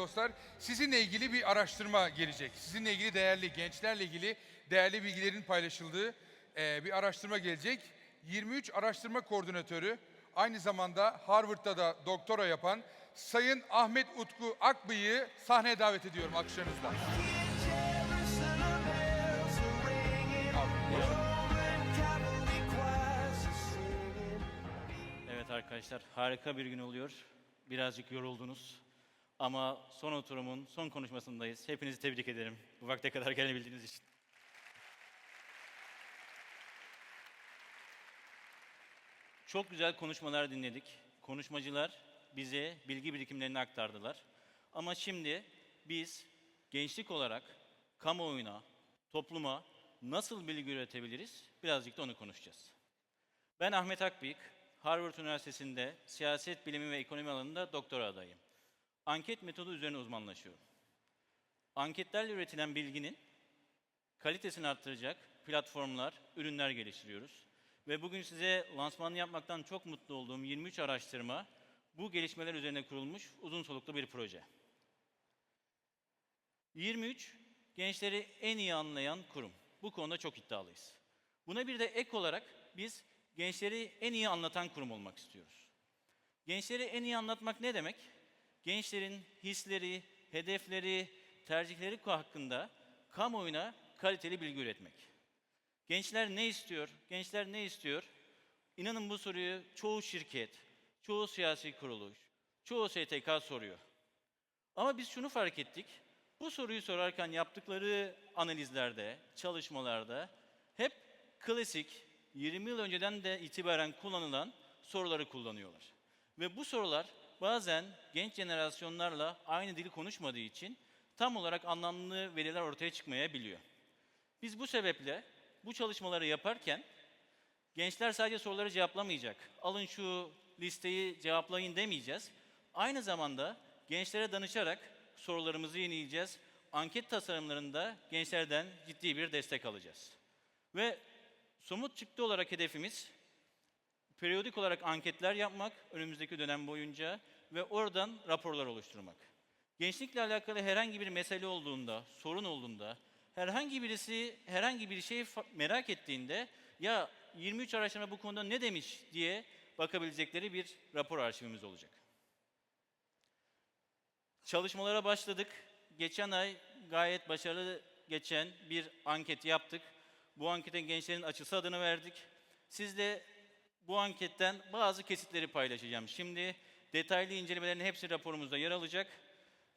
dostlar. Sizinle ilgili bir araştırma gelecek. Sizinle ilgili değerli gençlerle ilgili değerli bilgilerin paylaşıldığı e, bir araştırma gelecek. 23 araştırma koordinatörü aynı zamanda Harvard'da da doktora yapan Sayın Ahmet Utku Akbıyık'ı sahneye davet ediyorum alkışlarınızla. Evet arkadaşlar harika bir gün oluyor. Birazcık yoruldunuz. Ama son oturumun son konuşmasındayız. Hepinizi tebrik ederim bu vakte kadar gelebildiğiniz için. Çok güzel konuşmalar dinledik. Konuşmacılar bize bilgi birikimlerini aktardılar. Ama şimdi biz gençlik olarak kamuoyuna, topluma nasıl bilgi üretebiliriz? Birazcık da onu konuşacağız. Ben Ahmet Akbıyık, Harvard Üniversitesi'nde siyaset bilimi ve ekonomi alanında doktora adayım. Anket metodu üzerine uzmanlaşıyorum. Anketlerle üretilen bilginin kalitesini arttıracak platformlar, ürünler geliştiriyoruz. Ve bugün size lansmanını yapmaktan çok mutlu olduğum 23 araştırma bu gelişmeler üzerine kurulmuş uzun soluklu bir proje. 23 gençleri en iyi anlayan kurum. Bu konuda çok iddialıyız. Buna bir de ek olarak biz gençleri en iyi anlatan kurum olmak istiyoruz. Gençleri en iyi anlatmak ne demek? Gençlerin hisleri, hedefleri, tercihleri hakkında kamuoyuna kaliteli bilgi üretmek. Gençler ne istiyor? Gençler ne istiyor? İnanın bu soruyu çoğu şirket, çoğu siyasi kuruluş, çoğu STK soruyor. Ama biz şunu fark ettik. Bu soruyu sorarken yaptıkları analizlerde, çalışmalarda hep klasik 20 yıl önceden de itibaren kullanılan soruları kullanıyorlar. Ve bu sorular bazen genç jenerasyonlarla aynı dili konuşmadığı için tam olarak anlamlı veriler ortaya çıkmayabiliyor. Biz bu sebeple bu çalışmaları yaparken gençler sadece soruları cevaplamayacak. Alın şu listeyi cevaplayın demeyeceğiz. Aynı zamanda gençlere danışarak sorularımızı yenileyeceğiz. Anket tasarımlarında gençlerden ciddi bir destek alacağız. Ve somut çıktı olarak hedefimiz periyodik olarak anketler yapmak önümüzdeki dönem boyunca ve oradan raporlar oluşturmak. Gençlikle alakalı herhangi bir mesele olduğunda, sorun olduğunda, herhangi birisi herhangi bir şeyi merak ettiğinde ya 23 araştırma bu konuda ne demiş diye bakabilecekleri bir rapor arşivimiz olacak. Çalışmalara başladık. Geçen ay gayet başarılı geçen bir anket yaptık. Bu ankete gençlerin açısı adını verdik. Sizle bu anketten bazı kesitleri paylaşacağım. Şimdi detaylı incelemelerin hepsi raporumuzda yer alacak.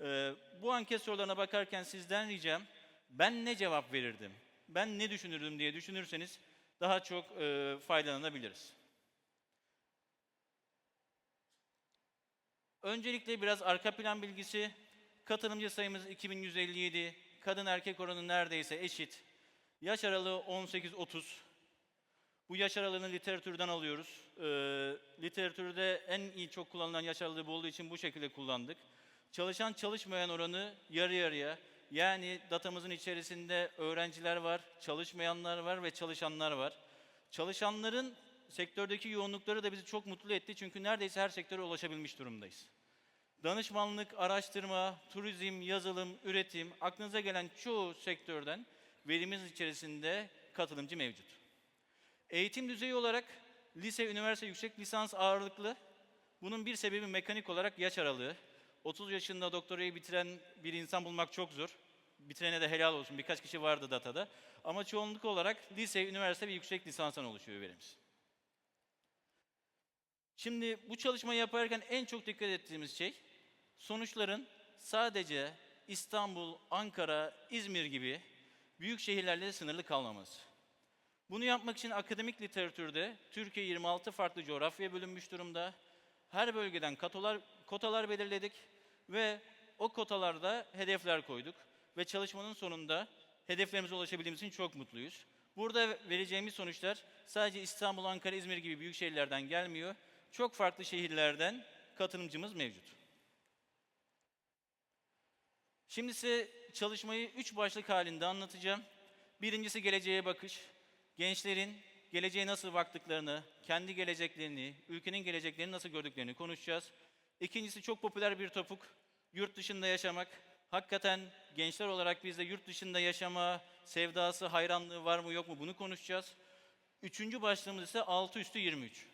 Ee, bu anket sorularına bakarken sizden ricam ben ne cevap verirdim, ben ne düşünürdüm diye düşünürseniz daha çok e, faydalanabiliriz. Öncelikle biraz arka plan bilgisi. Katılımcı sayımız 2157. Kadın erkek oranı neredeyse eşit. Yaş aralığı 18-30. Bu yaş aralığını literatürden alıyoruz. Ee, literatürde en iyi çok kullanılan yaş aralığı bu olduğu için bu şekilde kullandık. Çalışan çalışmayan oranı yarı yarıya. Yani datamızın içerisinde öğrenciler var, çalışmayanlar var ve çalışanlar var. Çalışanların sektördeki yoğunlukları da bizi çok mutlu etti çünkü neredeyse her sektöre ulaşabilmiş durumdayız. Danışmanlık, araştırma, turizm, yazılım, üretim, aklınıza gelen çoğu sektörden verimiz içerisinde katılımcı mevcut. Eğitim düzeyi olarak lise, üniversite, yüksek lisans ağırlıklı. Bunun bir sebebi mekanik olarak yaş aralığı. 30 yaşında doktorayı bitiren bir insan bulmak çok zor. Bitirene de helal olsun. Birkaç kişi vardı datada. Ama çoğunluk olarak lise, üniversite ve yüksek lisanstan oluşuyor verimiz. Şimdi bu çalışmayı yaparken en çok dikkat ettiğimiz şey sonuçların sadece İstanbul, Ankara, İzmir gibi büyük şehirlerle sınırlı kalmaması. Bunu yapmak için akademik literatürde Türkiye 26 farklı coğrafyaya bölünmüş durumda. Her bölgeden kotalar, kotalar belirledik ve o kotalarda hedefler koyduk. Ve çalışmanın sonunda hedeflerimize ulaşabildiğimiz için çok mutluyuz. Burada vereceğimiz sonuçlar sadece İstanbul, Ankara, İzmir gibi büyük şehirlerden gelmiyor. Çok farklı şehirlerden katılımcımız mevcut. Şimdi size çalışmayı üç başlık halinde anlatacağım. Birincisi geleceğe bakış. Gençlerin geleceğe nasıl baktıklarını, kendi geleceklerini, ülkenin geleceklerini nasıl gördüklerini konuşacağız. İkincisi çok popüler bir topuk. yurt dışında yaşamak, hakikaten gençler olarak bizde yurt dışında yaşama sevdası, hayranlığı var mı yok mu bunu konuşacağız. Üçüncü başlığımız ise 6 üstü 23.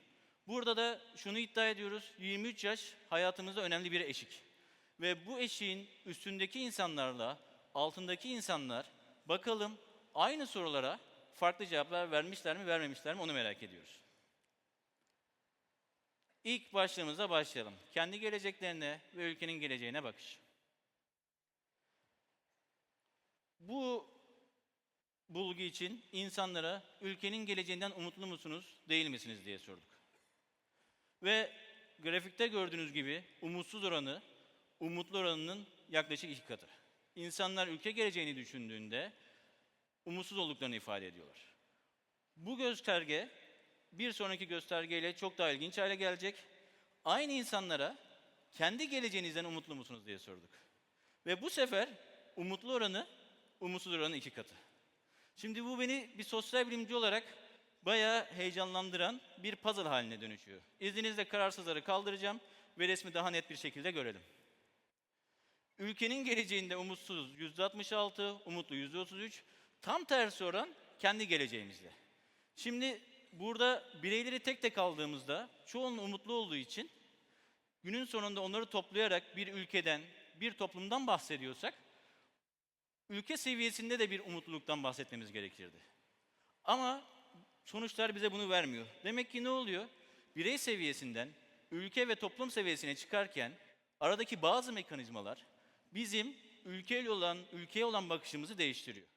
Burada da şunu iddia ediyoruz, 23 yaş hayatımızda önemli bir eşik. Ve bu eşiğin üstündeki insanlarla altındaki insanlar bakalım aynı sorulara farklı cevaplar vermişler mi vermemişler mi onu merak ediyoruz. İlk başlığımıza başlayalım. Kendi geleceklerine ve ülkenin geleceğine bakış. Bu bulgu için insanlara ülkenin geleceğinden umutlu musunuz, değil misiniz diye sorduk. Ve grafikte gördüğünüz gibi umutsuz oranı, umutlu oranının yaklaşık iki katı. İnsanlar ülke geleceğini düşündüğünde umutsuz olduklarını ifade ediyorlar. Bu gösterge bir sonraki göstergeyle çok daha ilginç hale gelecek. Aynı insanlara kendi geleceğinizden umutlu musunuz diye sorduk. Ve bu sefer umutlu oranı, umutsuz oranın iki katı. Şimdi bu beni bir sosyal bilimci olarak bayağı heyecanlandıran bir puzzle haline dönüşüyor. İzninizle kararsızları kaldıracağım ve resmi daha net bir şekilde görelim. Ülkenin geleceğinde umutsuz %66, umutlu %33, tam tersi oran kendi geleceğimizle. Şimdi burada bireyleri tek tek aldığımızda çoğunun umutlu olduğu için günün sonunda onları toplayarak bir ülkeden, bir toplumdan bahsediyorsak ülke seviyesinde de bir umutluluktan bahsetmemiz gerekirdi. Ama sonuçlar bize bunu vermiyor. Demek ki ne oluyor? Birey seviyesinden ülke ve toplum seviyesine çıkarken aradaki bazı mekanizmalar bizim ülkeyle olan ülkeye olan bakışımızı değiştiriyor.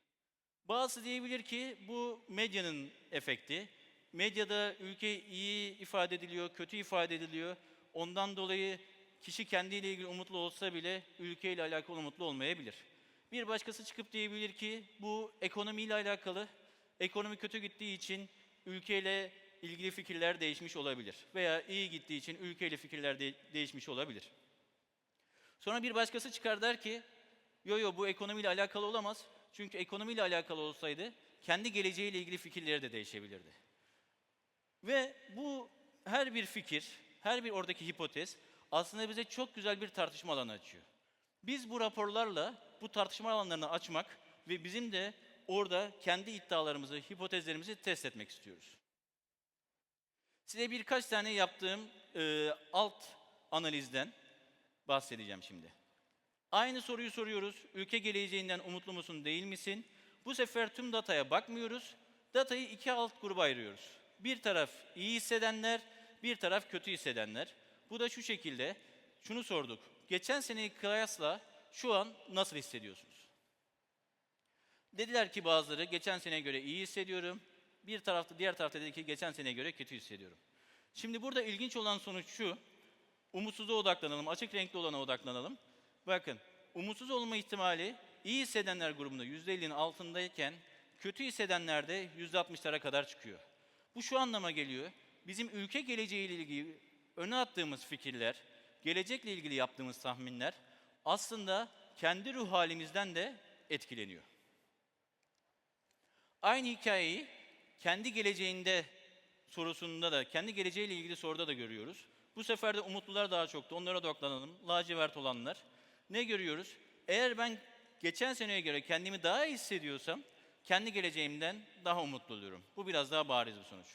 Bazısı diyebilir ki bu medyanın efekti. Medyada ülke iyi ifade ediliyor, kötü ifade ediliyor. Ondan dolayı kişi kendiyle ilgili umutlu olsa bile ülkeyle alakalı umutlu olmayabilir. Bir başkası çıkıp diyebilir ki bu ekonomiyle alakalı. Ekonomi kötü gittiği için ülkeyle ilgili fikirler değişmiş olabilir. Veya iyi gittiği için ülkeyle fikirler de- değişmiş olabilir. Sonra bir başkası çıkar der ki, yo yo bu ekonomiyle alakalı olamaz. Çünkü ekonomiyle alakalı olsaydı kendi geleceğiyle ilgili fikirleri de değişebilirdi. Ve bu her bir fikir, her bir oradaki hipotez aslında bize çok güzel bir tartışma alanı açıyor. Biz bu raporlarla bu tartışma alanlarını açmak ve bizim de orada kendi iddialarımızı, hipotezlerimizi test etmek istiyoruz. Size birkaç tane yaptığım e, alt analizden bahsedeceğim şimdi. Aynı soruyu soruyoruz. Ülke geleceğinden umutlu musun, değil misin? Bu sefer tüm dataya bakmıyoruz. Datayı iki alt gruba ayırıyoruz. Bir taraf iyi hissedenler, bir taraf kötü hissedenler. Bu da şu şekilde. Şunu sorduk. Geçen seneyi kıyasla şu an nasıl hissediyorsunuz? Dediler ki bazıları geçen seneye göre iyi hissediyorum. Bir tarafta diğer tarafta dedi ki geçen seneye göre kötü hissediyorum. Şimdi burada ilginç olan sonuç şu. Umutsuzluğa odaklanalım, açık renkli olana odaklanalım. Bakın, umutsuz olma ihtimali iyi hissedenler grubunda %50'nin altındayken kötü hissedenlerde %60'lara kadar çıkıyor. Bu şu anlama geliyor. Bizim ülke geleceğiyle ilgili öne attığımız fikirler, gelecekle ilgili yaptığımız tahminler aslında kendi ruh halimizden de etkileniyor. Aynı hikayeyi kendi geleceğinde sorusunda da, kendi geleceğiyle ilgili soruda da görüyoruz. Bu sefer de umutlular daha çoktu. Onlara odaklanalım. Lacivert olanlar. Ne görüyoruz? Eğer ben geçen seneye göre kendimi daha iyi hissediyorsam, kendi geleceğimden daha umutlu oluyorum. Bu biraz daha bariz bir sonuç.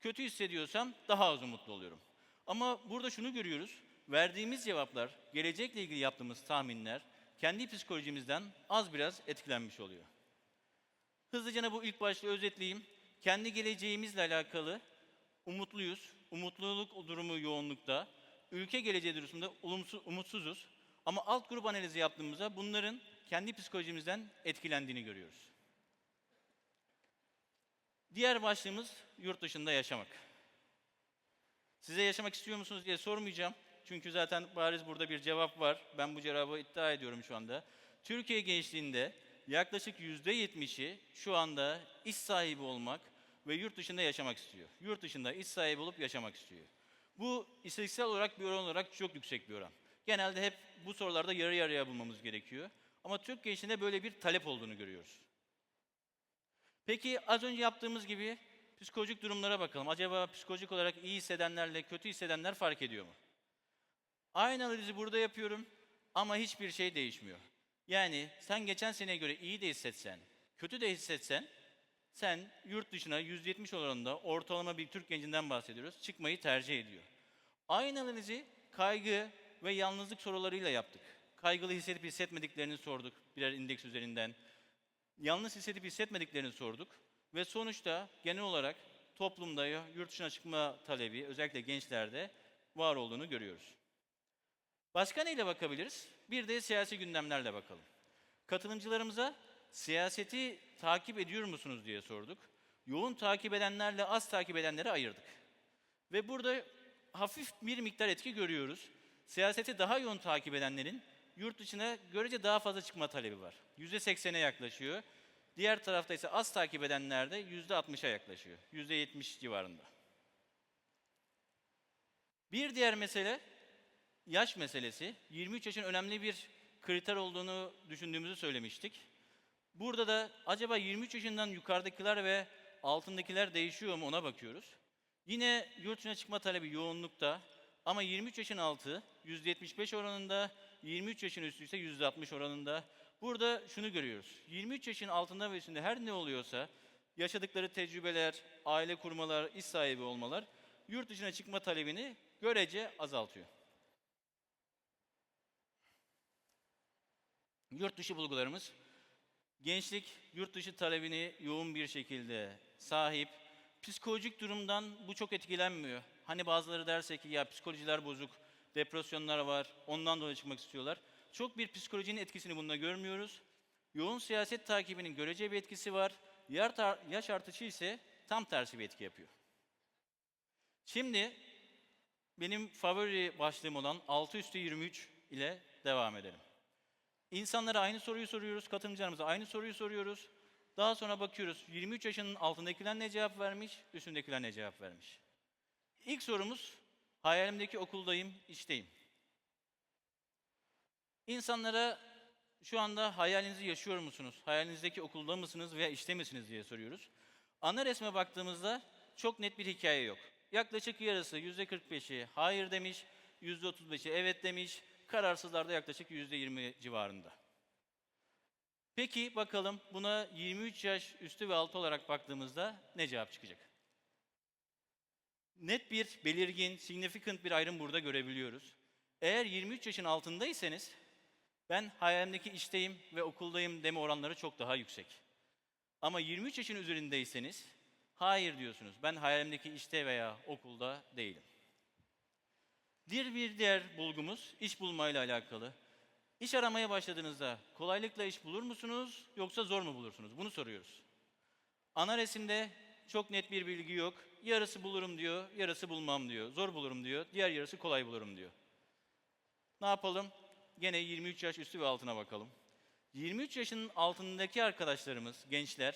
Kötü hissediyorsam daha az umutlu oluyorum. Ama burada şunu görüyoruz. Verdiğimiz cevaplar, gelecekle ilgili yaptığımız tahminler, kendi psikolojimizden az biraz etkilenmiş oluyor. Hızlıca bu ilk başlığı özetleyeyim. Kendi geleceğimizle alakalı umutluyuz. Umutluluk durumu yoğunlukta. Ülke geleceği durumunda umutsuzuz. Ama alt grup analizi yaptığımızda bunların kendi psikolojimizden etkilendiğini görüyoruz. Diğer başlığımız yurt dışında yaşamak. Size yaşamak istiyor musunuz diye sormayacağım. Çünkü zaten bariz burada bir cevap var. Ben bu cevabı iddia ediyorum şu anda. Türkiye gençliğinde yaklaşık yüzde yetmişi şu anda iş sahibi olmak ve yurt dışında yaşamak istiyor. Yurt dışında iş sahibi olup yaşamak istiyor. Bu istatistiksel olarak bir oran olarak çok yüksek bir oran. Genelde hep bu sorularda yarı yarıya bulmamız gerekiyor. Ama Türk gençliğinde böyle bir talep olduğunu görüyoruz. Peki az önce yaptığımız gibi psikolojik durumlara bakalım. Acaba psikolojik olarak iyi hissedenlerle kötü hissedenler fark ediyor mu? Aynı analizi burada yapıyorum. Ama hiçbir şey değişmiyor. Yani sen geçen seneye göre iyi de hissetsen, kötü de hissetsen, sen yurt dışına %70 oranında ortalama bir Türk gencinden bahsediyoruz, çıkmayı tercih ediyor. Aynı analizi kaygı ve yalnızlık sorularıyla yaptık. Kaygılı hissedip hissetmediklerini sorduk birer indeks üzerinden. Yalnız hissedip hissetmediklerini sorduk. Ve sonuçta genel olarak toplumda yurt dışına çıkma talebi özellikle gençlerde var olduğunu görüyoruz. Başka neyle bakabiliriz? Bir de siyasi gündemlerle bakalım. Katılımcılarımıza siyaseti takip ediyor musunuz diye sorduk. Yoğun takip edenlerle az takip edenleri ayırdık. Ve burada hafif bir miktar etki görüyoruz. Siyaseti daha yoğun takip edenlerin yurt dışına görece daha fazla çıkma talebi var. %80'e yaklaşıyor. Diğer tarafta ise az takip edenler de %60'a yaklaşıyor. %70 civarında. Bir diğer mesele yaş meselesi. 23 yaşın önemli bir kriter olduğunu düşündüğümüzü söylemiştik. Burada da acaba 23 yaşından yukarıdakiler ve altındakiler değişiyor mu ona bakıyoruz. Yine yurt dışına çıkma talebi yoğunlukta ama 23 yaşın altı %75 oranında, 23 yaşın üstü ise %60 oranında. Burada şunu görüyoruz. 23 yaşın altında ve üstünde her ne oluyorsa yaşadıkları tecrübeler, aile kurmalar, iş sahibi olmalar yurt dışına çıkma talebini görece azaltıyor. Yurt dışı bulgularımız gençlik yurt dışı talebini yoğun bir şekilde sahip. Psikolojik durumdan bu çok etkilenmiyor. Hani bazıları derse ki ya psikolojiler bozuk, depresyonlar var, ondan dolayı çıkmak istiyorlar. Çok bir psikolojinin etkisini bunda görmüyoruz. Yoğun siyaset takibinin görece bir etkisi var. Yaş artışı ise tam tersi bir etki yapıyor. Şimdi benim favori başlığım olan 6 üstü 23 ile devam edelim. İnsanlara aynı soruyu soruyoruz, katılımcılarımıza aynı soruyu soruyoruz. Daha sonra bakıyoruz 23 yaşının altındakiler ne cevap vermiş, üstündekiler ne cevap vermiş. İlk sorumuz hayalimdeki okuldayım, işteyim. İnsanlara şu anda hayalinizi yaşıyor musunuz? Hayalinizdeki okulda mısınız veya işte misiniz diye soruyoruz. Ana resme baktığımızda çok net bir hikaye yok. Yaklaşık yarısı %45'i hayır demiş, %35'i evet demiş, kararsızlar da yaklaşık %20 civarında. Peki bakalım buna 23 yaş üstü ve altı olarak baktığımızda ne cevap çıkacak? Net bir, belirgin, significant bir ayrım burada görebiliyoruz. Eğer 23 yaşın altındaysanız ben hayalimdeki işteyim ve okuldayım deme oranları çok daha yüksek. Ama 23 yaşın üzerindeyseniz hayır diyorsunuz. Ben hayalimdeki işte veya okulda değilim. Bir, bir diğer bulgumuz iş bulmayla alakalı. İş aramaya başladığınızda kolaylıkla iş bulur musunuz yoksa zor mu bulursunuz? Bunu soruyoruz. Ana resimde çok net bir bilgi yok. Yarısı bulurum diyor, yarısı bulmam diyor. Zor bulurum diyor, diğer yarısı kolay bulurum diyor. Ne yapalım? Gene 23 yaş üstü ve altına bakalım. 23 yaşın altındaki arkadaşlarımız, gençler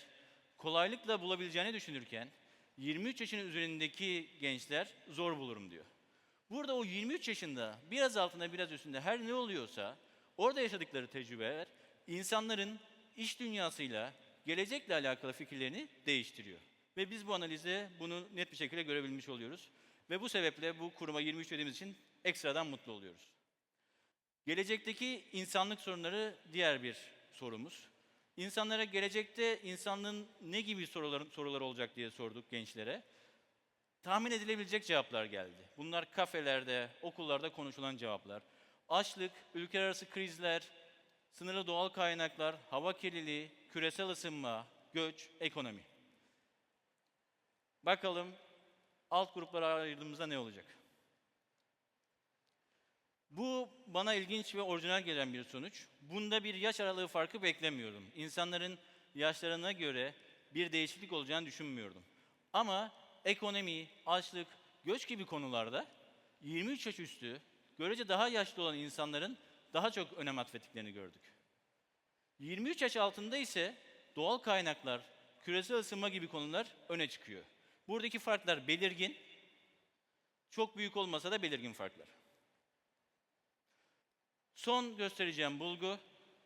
kolaylıkla bulabileceğini düşünürken 23 yaşın üzerindeki gençler zor bulurum diyor. Burada o 23 yaşında biraz altında biraz üstünde her ne oluyorsa orada yaşadıkları tecrübeler insanların iş dünyasıyla gelecekle alakalı fikirlerini değiştiriyor. Ve biz bu analizde bunu net bir şekilde görebilmiş oluyoruz. Ve bu sebeple bu kuruma 23 dediğimiz için ekstradan mutlu oluyoruz. Gelecekteki insanlık sorunları diğer bir sorumuz. İnsanlara gelecekte insanlığın ne gibi sorular, sorular olacak diye sorduk gençlere. Tahmin edilebilecek cevaplar geldi. Bunlar kafelerde, okullarda konuşulan cevaplar. Açlık, ülkeler arası krizler, sınırlı doğal kaynaklar, hava kirliliği, küresel ısınma, göç, ekonomi. Bakalım alt gruplara ayırdığımızda ne olacak? Bu bana ilginç ve orijinal gelen bir sonuç. Bunda bir yaş aralığı farkı beklemiyordum. İnsanların yaşlarına göre bir değişiklik olacağını düşünmüyordum. Ama ekonomi, açlık, göç gibi konularda 23 yaş üstü, görece daha yaşlı olan insanların daha çok önem atfettiklerini gördük. 23 yaş altında ise doğal kaynaklar, küresel ısınma gibi konular öne çıkıyor. Buradaki farklar belirgin, çok büyük olmasa da belirgin farklar. Son göstereceğim bulgu,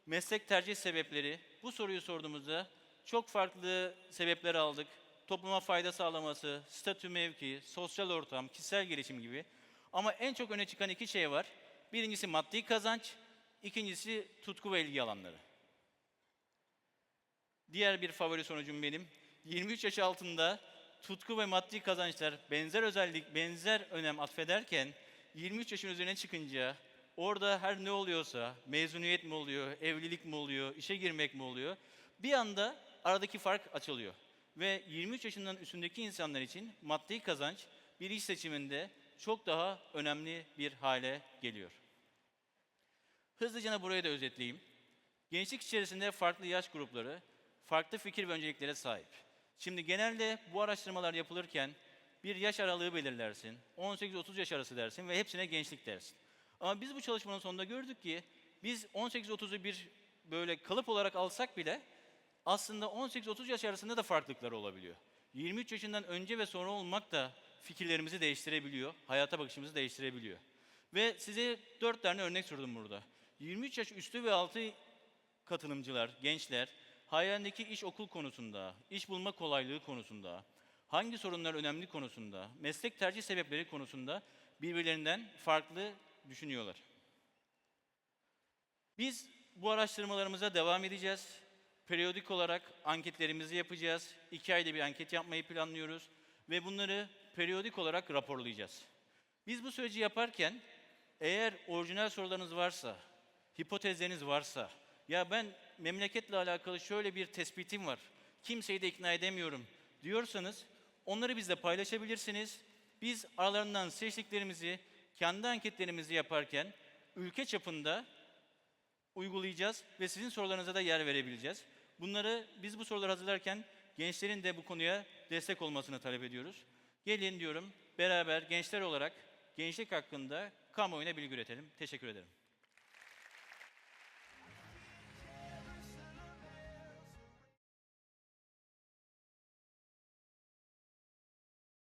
meslek tercih sebepleri. Bu soruyu sorduğumuzda çok farklı sebepler aldık. Topluma fayda sağlaması, statü mevki, sosyal ortam, kişisel gelişim gibi. Ama en çok öne çıkan iki şey var. Birincisi maddi kazanç, İkincisi tutku ve ilgi alanları. Diğer bir favori sonucum benim. 23 yaş altında tutku ve maddi kazançlar benzer özellik, benzer önem atfederken 23 yaşın üzerine çıkınca orada her ne oluyorsa, mezuniyet mi oluyor, evlilik mi oluyor, işe girmek mi oluyor, bir anda aradaki fark açılıyor. Ve 23 yaşından üstündeki insanlar için maddi kazanç bir iş seçiminde çok daha önemli bir hale geliyor. Hızlıca burayı da özetleyeyim. Gençlik içerisinde farklı yaş grupları, farklı fikir ve önceliklere sahip. Şimdi genelde bu araştırmalar yapılırken bir yaş aralığı belirlersin, 18-30 yaş arası dersin ve hepsine gençlik dersin. Ama biz bu çalışmanın sonunda gördük ki biz 18-30'u bir böyle kalıp olarak alsak bile aslında 18-30 yaş arasında da farklılıklar olabiliyor. 23 yaşından önce ve sonra olmak da fikirlerimizi değiştirebiliyor, hayata bakışımızı değiştirebiliyor. Ve size dört tane örnek sordum burada. 23 yaş üstü ve altı katılımcılar, gençler hayalindeki iş okul konusunda, iş bulma kolaylığı konusunda, hangi sorunlar önemli konusunda, meslek tercih sebepleri konusunda birbirlerinden farklı düşünüyorlar. Biz bu araştırmalarımıza devam edeceğiz. Periyodik olarak anketlerimizi yapacağız. İki ayda bir anket yapmayı planlıyoruz ve bunları periyodik olarak raporlayacağız. Biz bu süreci yaparken eğer orijinal sorularınız varsa, hipotezleriniz varsa, ya ben memleketle alakalı şöyle bir tespitim var, kimseyi de ikna edemiyorum diyorsanız onları bizle paylaşabilirsiniz. Biz aralarından seçtiklerimizi kendi anketlerimizi yaparken ülke çapında uygulayacağız ve sizin sorularınıza da yer verebileceğiz. Bunları biz bu soruları hazırlarken gençlerin de bu konuya destek olmasını talep ediyoruz. Gelin diyorum beraber gençler olarak gençlik hakkında kamuoyuna bilgi üretelim. Teşekkür ederim.